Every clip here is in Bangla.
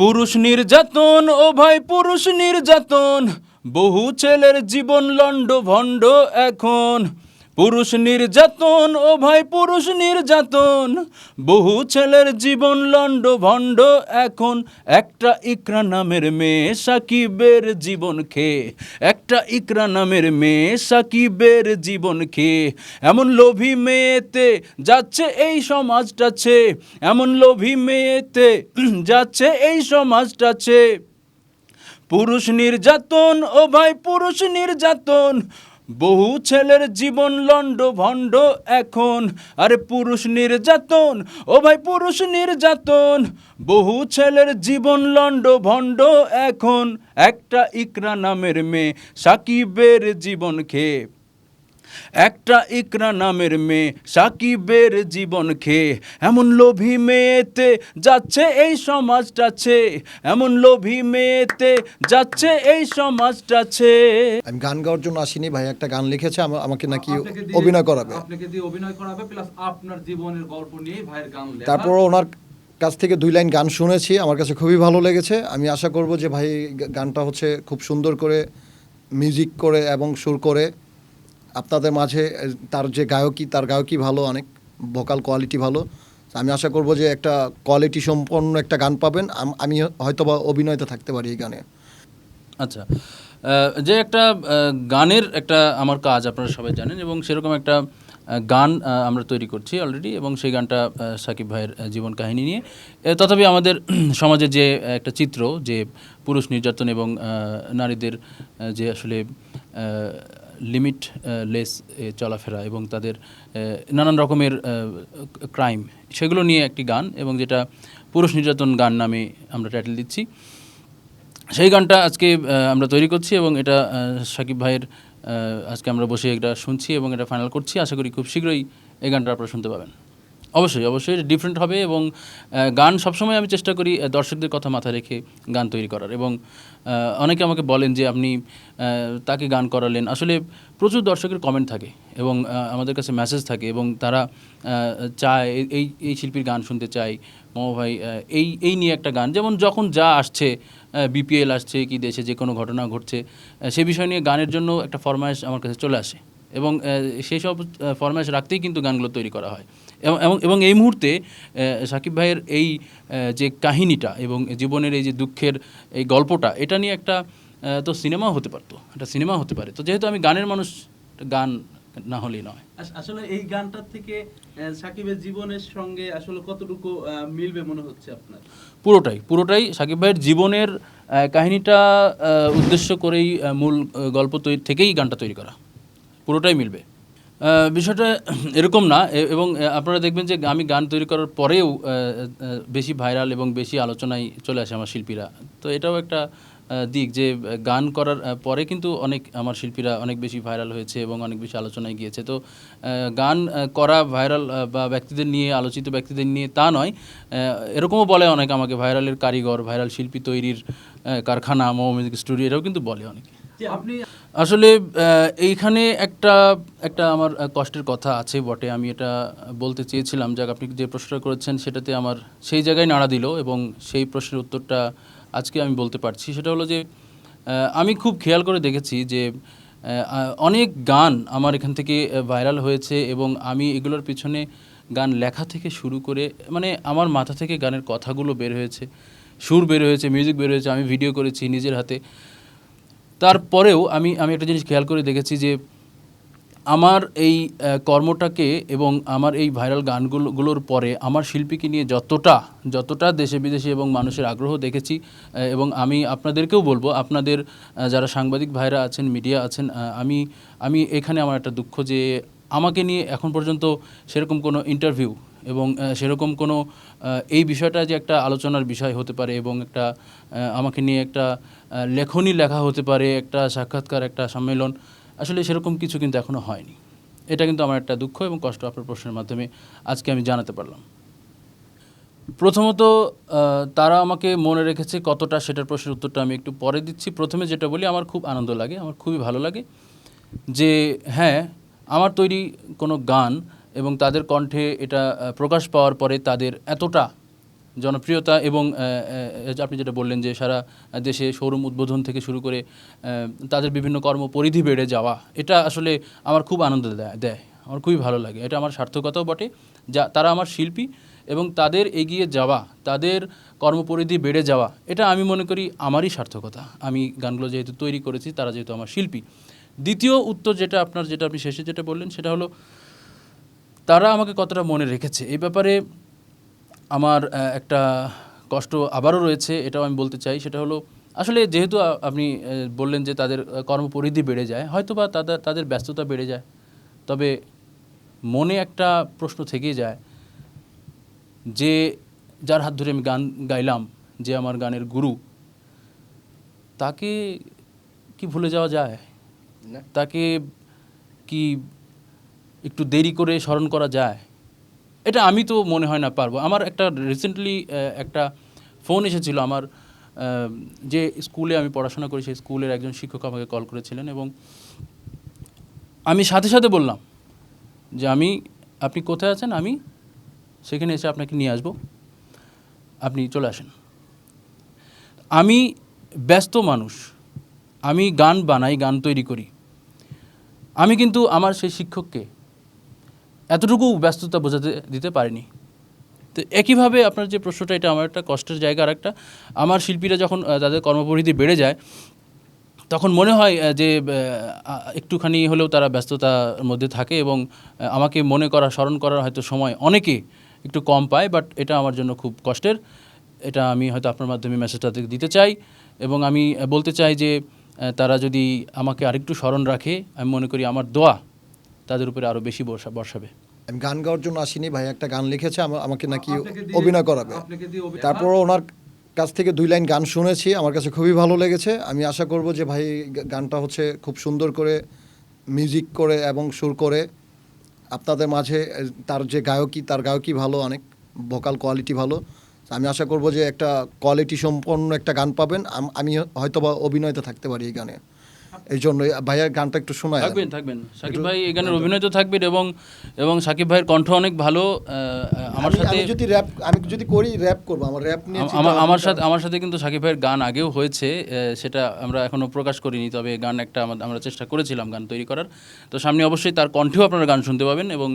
পুরুষ নির্যাতন ও ভাই পুরুষ নির্যাতন। বহু ছেলের জীবন লণ্ড ভণ্ড এখন। পুরুষ নির্যাতন, ও ভাই পুরুষ নির্যাতন। বহু ছেলের জীবন লণ্ড ভণ্ড, এখন একটা ইকরা নামের মেয়ে সাকিবের জীবন খেয়ে, একটা ইকরা নামের মেয়ে সাকিবের জীবন খেয়ে। এমন লোভী মেয়েতে যাচ্ছে এই সমাজটা সমাজটাছে এমন লোভী মেয়েতে যাচ্ছে এই সমাজটা সমাজটাছে পুরুষ নির্যাতন, ও ভাই পুরুষ নির্যাতন বহু ছেলের জীবন লণ্ড ভণ্ড এখন। আরে পুরুষ নির্যাতন, ও ভাই পুরুষ নির্যাতন। বহু ছেলের জীবন লণ্ড ভণ্ড এখন। একটা ইকরা নামের মেয়ে সাকিবের জীবন খেয়ে। একটা ইকরা নামের মেয়ে সাকিবের জীবন খেয়ে এমন লোভী মেয়েতে যাচ্ছে এই সমাজটাছে এমন লোভী মেয়েতে যাচ্ছে এই সমাজটাছে আমি গান গাওয়ার জন্য আসিনি ভাই একটা গান লিখেছে আমা- আমাকে নাকি অভিনয় করাবে। আপনাকে দিয়ে অভিনয় করাবে প্লাস আপনার জীবনের গল্প নিয়ে ভাইয়ের গান লেখা। তারপর ওনার কাছ থেকে দুই লাইন গান শুনেছি আমার কাছে খুবই ভালো লেগেছে। আমি আশা করব যে ভাই গানটা হচ্ছে খুব সুন্দর করে মিউজিক করে এবং সুর করে আপনাদের মাঝে তার যে গায়কী, তার গায়কী ভালো, অনেক ভোকাল কোয়ালিটি ভালো। আমি আশা করব যে একটা কোয়ালিটি সম্পন্ন একটা গান পাবেন। আমি হয়তো বা অভিনয়তে থাকতে পারি এই গানে। আচ্ছা যে একটা গানের একটা আমার কাজ আপনারা সবাই জানেন এবং সেরকম একটা গান আমরা তৈরি করছি অলরেডি এবং সেই গানটা সাকিব ভাইয়ের জীবন কাহিনী নিয়ে। তথাপি আমাদের সমাজে যে একটা চিত্র, যে পুরুষ নির্যাতন এবং নারীদের যে আসলে লিমিট লেস চলাফেরা এবং তাদের নানান রকমের ক্রাইম সেগুলো নিয়ে একটি গান এবং যেটা পুরুষ নির্যাতন গান নামে আমরা টাইটেল দিচ্ছি। সেই গানটা আজকে আমরা তৈরি করছি এবং এটা সাকিব ভাইয়ের আজকে আমরা বসে এটা শুনছি এবং এটা ফাইনাল করছি। আশা করি খুব শীঘ্রই এই গানটা আপনারা শুনতে পাবেন। অবশ্যই অবশ্যই। ডিফারেন্ট হবে এবং গান সবসময় আমি চেষ্টা করি দর্শকদের কথা মাথায় রেখে গান তৈরি করার এবং অনেকে আমাকে বলেন যে আপনি তাকে গান করালেন। আসলে প্রচুর দর্শকের কমেন্ট থাকে এবং আমাদের কাছে মেসেজ থাকে এবং তারা চায়, এই- এই শিল্পীর গান শুনতে চায় মামা ভাই এই এই নিয়ে একটা গান। যেমন যখন যা আসছে বিপিএল আসছে কি দেশে যে কোনো ঘটনা ঘটছে সে বিষয় নিয়ে গানের জন্য একটা ফরমাইশ আমার কাছে চলে আসে এবং সেই সব ফরমাইশ রাখতেই কিন্তু গানগুলো তৈরি করা হয়। এবং এবং- এই মুহূর্তে সাকিব ভাইয়ের এই যে কাহিনীটা এবং জীবনের এই যে দুঃখের এই গল্পটা এটা নিয়ে একটা তো সিনেমা হতে পারতো একটা সিনেমা হতে পারে। তো যেহেতু আমি গানের মানুষ গান না হলেই নয়। আসলে এই গানটার থেকে সাকিবের জীবনের সঙ্গে আসলে কতটুকু মিলবে মনে হচ্ছে আপনার? পুরোটাই পুরোটাই সাকিব ভাইয়ের জীবনের কাহিনীটা উদ্দেশ্য করেই মূল গল্প তৈরি থেকেই গানটা তৈরি করা। পুরোটাই মিলবে। বিষয়টা এরকম না এবং আপনারা দেখবেন যে আমি গান তৈরি করার পরেও বেশি ভাইরাল এবং বেশি আলোচনায় চলে আসে আমার শিল্পীরা। তো এটাও একটা দিক যে গান করার পরে কিন্তু অনেক আমার শিল্পীরা অনেক বেশি ভাইরাল হয়েছে এবং অনেক বেশি আলোচনায় গিয়েছে। তো গান করা ভাইরাল বা ব্যক্তিদের নিয়ে, আলোচিত ব্যক্তিদের নিয়ে তা নয়। এরকমও বলে অনেক আমাকে, ভাইরালের কারিগর, ভাইরাল শিল্পী তৈরির কারখানা মো মিউজিক স্টুডিও এটাও কিন্তু বলে অনেকে। আপনি, আসলে এইখানে একটা একটা আমার কষ্টের কথা আছে, বটে। আমি এটা বলতে চেয়েছিলাম, যাক, আপনি যে প্রশ্নটা করেছেন, সেটাতে আমার সেই জায়গায় নাড়া দিল এবং সেই প্রশ্নের উত্তরটা আজকে আমি বলতে পারছি। সেটা হলো যে আমি খুব খেয়াল করে দেখেছি যে অনেক গান আমার এখান থেকে ভাইরাল হয়েছে এবং আমি এগুলোর পিছনে গান লেখা থেকে শুরু করে মানে আমার মাথা থেকে গানের কথাগুলো বের হয়েছে। সুর বের হয়েছে মিউজিক বের হয়েছে, আমি ভিডিও করেছি নিজের হাতে। তারপরেও আমি আমি একটা জিনিস খেয়াল করে দেখেছি যে আমার এই কর্মটাকে এবং আমার এই ভাইরাল গানগুলো, গুলোর পরে আমার শিল্পীকে নিয়ে যতটা যতটা দেশে বিদেশে এবং মানুষের আগ্রহ দেখেছি এবং আমি আপনাদেরকেও বলব, আপনাদের যারা সাংবাদিক ভাইরা আছেন, মিডিয়া আছেন আমি আমি এখানে আমার একটা দুঃখ যে আমাকে নিয়ে এখন পর্যন্ত সেরকম কোনো ইন্টারভিউ এবং সেরকম কোনো এই বিষয়টা যে একটা আলোচনার বিষয় হতে পারে এবং একটা আমাকে নিয়ে একটা লেখনী লেখা হতে পারে, একটা সাক্ষাৎকার, একটা সম্মেলন, আসলে সেরকম কিছু কিন্তু এখনও হয়নি। এটা কিন্তু আমার একটা দুঃখ এবং কষ্ট আপনার প্রশ্নের মাধ্যমে আজকে আমি জানাতে পারলাম। প্রথমত তারা আমাকে মনে রেখেছে কতটা সেটার প্রশ্নের উত্তরটা আমি একটু পরে দিচ্ছি। প্রথমে যেটা বলি, আমার খুব আনন্দ লাগে, আমার খুবই ভালো লাগে যে হ্যাঁ আমার তৈরি কোনো গান এবং তাদের কণ্ঠে এটা প্রকাশ পাওয়ার পরে তাদের এতটা জনপ্রিয়তা এবং আপনি যেটা বললেন যে সারা দেশে শোরুম উদ্বোধন থেকে শুরু করে তাদের বিভিন্ন কর্মপরিধি বেড়ে যাওয়া, এটা আসলে আমার খুব আনন্দ দেয় দেয়। আমার খুবই ভালো লাগে। এটা আমার সার্থকতাও বটে। যা, তারা আমার শিল্পী এবং তাদের এগিয়ে যাওয়া, তাদের কর্মপরিধি বেড়ে যাওয়া, এটা আমি মনে করি আমারই সার্থকতা। আমি গানগুলো যেহেতু তৈরি করেছি, তারা যেহেতু আমার শিল্পী। দ্বিতীয় উত্তর যেটা আপনার, যেটা আপনি শেষে যেটা বললেন, সেটা হলো তারা আমাকে কতটা মনে রেখেছে? এই ব্যাপারে আমার একটা কষ্ট আবারও রয়েছে এটাও আমি বলতে চাই। সেটা হলো আসলে যেহেতু আপনি বললেন যে তাদের কর্মপরিধি বেড়ে যায় হয়তো বা তাদের তাদের ব্যস্ততা বেড়ে যায়। তবে মনে একটা প্রশ্ন থেকেই যায় যে যার হাত ধরে আমি গান গাইলাম যে আমার গানের গুরু তাকে কি ভুলে যাওয়া যায়? তাকে কি একটু দেরি করে স্মরণ করা যায়। এটা আমি তো মনে হয় না পারব। আমার একটা রিসেন্টলি একটা ফোন এসেছিল আমার যে স্কুলে আমি পড়াশোনা করি, সেই স্কুলের একজন শিক্ষক আমাকে কল করেছিলেন এবং আমি সাথে সাথে বললাম যে, আমি, আপনি কোথায় আছেন? আমি সেখানে এসে আপনাকে নিয়ে আসব। আপনি চলে আসেন। আমি ব্যস্ত মানুষ। আমি গান বানাই, গান তৈরি করি। আমি কিন্তু আমার সেই শিক্ষককে এতটুকু ব্যস্ততা বোঝাতে দিতে পারিনি। তো একইভাবে আপনার যে প্রশ্নটা, এটা আমার একটা কষ্টের জায়গা আর একটা আমার শিল্পীরা যখন তাদের কর্মপরিধি বেড়ে যায়, তখন মনে হয় যে একটুখানি হলেও তারা ব্যস্ততার মধ্যে থাকে এবং আমাকে মনে করা, স্মরণ করার হয়তো সময় অনেকে একটু কম পায়, বাট এটা আমার জন্য খুব কষ্টের। এটা আমি হয়তো আপনার মাধ্যমে মেসেজটা দিতে চাই এবং আমি বলতে চাই যে তারা যদি আমাকে আরেকটু স্মরণ রাখে, আমি মনে করি আমার দোয়া তাদের উপরে আরও বেশি বর্ষা, বর্ষাবে। আমি গান গাওয়ার জন্য আসিনি ভাই একটা গান লিখেছে আমা- আমাকে নাকি অভিনয় করাবে। তারপর ওনার কাছ থেকে দুই লাইন গান শুনেছি আমার কাছে খুবই ভালো লেগেছে। আমি আশা করব যে ভাই গানটা হচ্ছে খুব সুন্দর করে মিউজিক করে এবং সুর করে। আপনাদের মাঝে তার যে গায়কী তার গায়কী ভালো অনেক ভোকাল কোয়ালিটি ভালো। আমি আশা করব যে একটা কোয়ালিটি সম্পন্ন একটা গান পাবেন। আমি হয়তো বা অভিনয়তে থাকতে পারি এই গানে। এই জন্য ভাইয়ার গানটা একটু শোনায় থাকবেন থাকবেন। সাকিব ভাই এই গানের অভিনয় তো থাকবেন এবং এবং সাকিব ভাইয়ের কণ্ঠ অনেক ভালো আমার সাথে আমি যদি র্যাপ আমি যদি করি র্যাপ করব আমার র্যাপ নিয়ে আমার সাথে আমার সাথে কিন্তু সাকিব ভাইয়ের গান আগেও হয়েছে সেটা আমরা এখনও প্রকাশ করিনি তবে গান একটা আমরা চেষ্টা করেছিলাম গান তৈরি করার। তো সামনে অবশ্যই তার কণ্ঠেও আপনারা গান শুনতে পাবেন এবং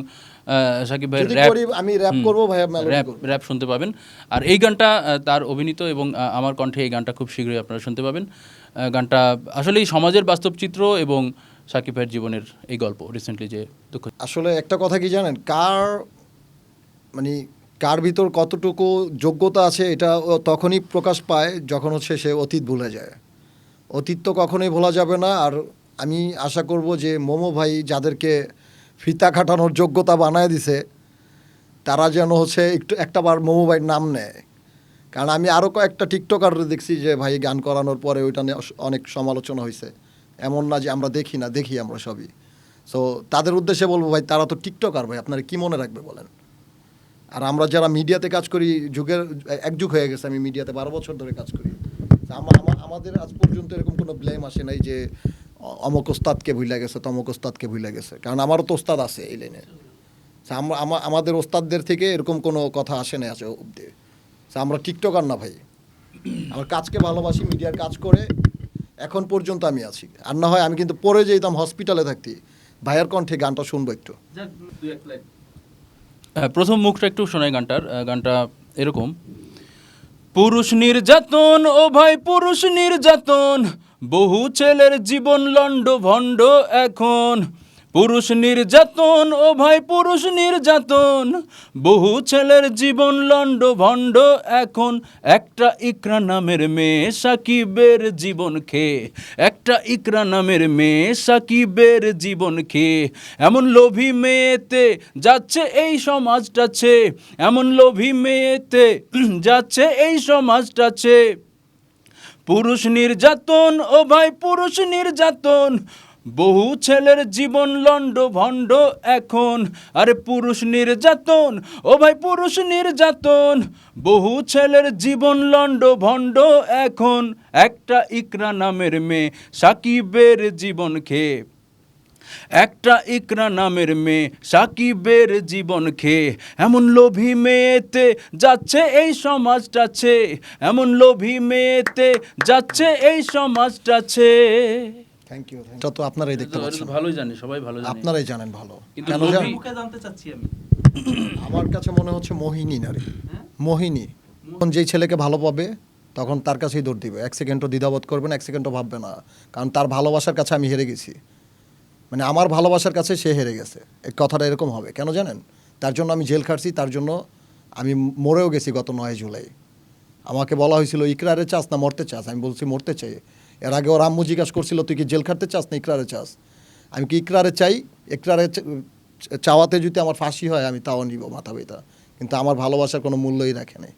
সাকিব ভাইয়ের র্যাপ আমি র্যাপ করব মেলোডি র্যাপ র্যাপ শুনতে পাবেন। আর এই গানটা তার অভিনীত এবং আমার কণ্ঠে এই গানটা খুব শীঘ্রই আপনারা শুনতে পাবেন। গানটা আসলেই সমাজের বাস্তব চিত্র এবং সাকিব ভাইয়ের জীবনের এই গল্প রিসেন্টলি যে দুঃখ আসলে একটা কথা কি জানেন? কার মানে কার ভিতর কতটুকু যোগ্যতা আছে এটা তখনই প্রকাশ পায় যখন হচ্ছে সে অতীত ভুলে যায়। অতীত তো কখনোই ভোলা যাবে না আর আমি আশা করব যে মোমো ভাই যাদেরকে ফিতা খাটানোর যোগ্যতা বানায় দিছে, তারা যেন হচ্ছে একটু একটা বার মোমো ভাইয়ের নাম নেয়। কারণ আমি আরও কয়েকটা টিকটকার দেখছি যে, ভাই গান করানোর পরে ওইটা নিয়ে অনেক সমালোচনা হয়েছে এমন না যে আমরা দেখি না, দেখি আমরা সবই। সো তাদের উদ্দেশ্যে বলব, ভাই, তারা তো টিকটকার ভাই, আপনারা কী মনে রাখবে বলেন? আর আমরা যারা মিডিয়াতে কাজ করি, যুগের, এক যুগ হয়ে গেছে, আমি মিডিয়াতে বারো বছর ধরে কাজ করি। তা আমা- আমা- আমাদের আজ পর্যন্ত এরকম কোনো ব্লেম আসে নাই যে অমক ওস্তাদকে ভুলে গেছে, তমক ওস্তাদকে ভুলে গেছে। কারণ আমারও তো ওস্তাদ আছে এই লাইনে আমরা আমাদের ওস্তাদদের থেকে এরকম কোনো কথা আসে না আছে অব্দি আমরা টিকটকার না ভাই। আমার কাজকে ভালোবাসি মিডিয়ার কাজ করে এখন পর্যন্ত আমি আছি। আর না হয় আমি কিন্তু পরে যেতাম হসপিটালে থাকতি। ভাইয়ের কণ্ঠে গানটা শুনব একটু। হ্যাঁ, প্রথম মুখটা একটু শোনাই গানটার। গানটা এরকম। পুরুষ নির্যাতন ও ভাই পুরুষ নির্যাতন। বহু ছেলের জীবন লন্ড ভণ্ড এখন। পুরুষ নির্যাতন, ও ভাই পুরুষ নির্যাতন। বহু ছেলের জীবন লন্ড ভণ্ড, এখন একটা ইকরা নামের মেয়ে সাকিবের জীবন খেয়ে, একটা ইকরা নামের মেয়ে সাকিবের জীবন খেয়ে। এমন লোভী মেয়েতে যাচ্ছে এই সমাজটা সমাজটাছে এমন লোভী মেয়েতে যাচ্ছে এই সমাজটা সমাজটাছে পুরুষ নির্যাতন, ও ভাই পুরুষ নির্যাতন বহু ছেলের জীবন লন্ড ভণ্ড এখন। আরে পুরুষ নির্যাতন, ও ভাই পুরুষ নির্যাতন। বহু ছেলের জীবন লন্ড ভণ্ড এখন। একটা ইকরা নামের মেয়ে সাকিবের জীবন খেয়ে। একটা ইকরা নামের মেয়ে সাকিবের জীবন খেয়ে। এমন লোভী মেয়েতে যাচ্ছে এই সমাজটাছে এমন লোভী মেয়েতে যাচ্ছে এই সমাজটাছে থ্যাংক ইউ এটা তো আপনারাই দেখতে পাচ্ছেন। ভালোই জানি সবাই ভালো জানি। আপনারাই জানেন ভালো। কেন জানেন? মুখে জানতে চাচ্ছি আমি। আমার কাছে মনে হচ্ছে মোহিনী নারী। হ্যাঁ? মোহিনী। যেই ছেলেকে ভালো পাবে তখন তার কাছেই দৌড় দিবে। এক সেকেন্ডও দ্বিধাবোধ করবে না এক সেকেন্ডও ভাববে না। কারণ তার ভালোবাসার কাছে আমি হেরে গেছি। মানে আমার ভালোবাসার কাছে সে হেরে গেছে। এই কথাটা এরকম হবে। কেন জানেন? তার জন্য আমি জেল খাটছি তার জন্য আমি মরেও গেছি গত নয় জুলাই। আমাকে বলা হয়েছিল ইকরারে চাস না মরতে চাস। আমি বলছি মরতে চাই। এর আগে ওর আম্মু জিজ্ঞাসা করছিল, তুই কি জেল খাটতে চাস না ইকরারে চাস? আমি কি ইকরারে চাই? ইকরারে চাওয়াতে যদি আমার ফাঁসি হয়, আমি তাও নিব মাথা ব্যথা। কিন্তু আমার ভালোবাসার কোনো মূল্যই রাখে নাই।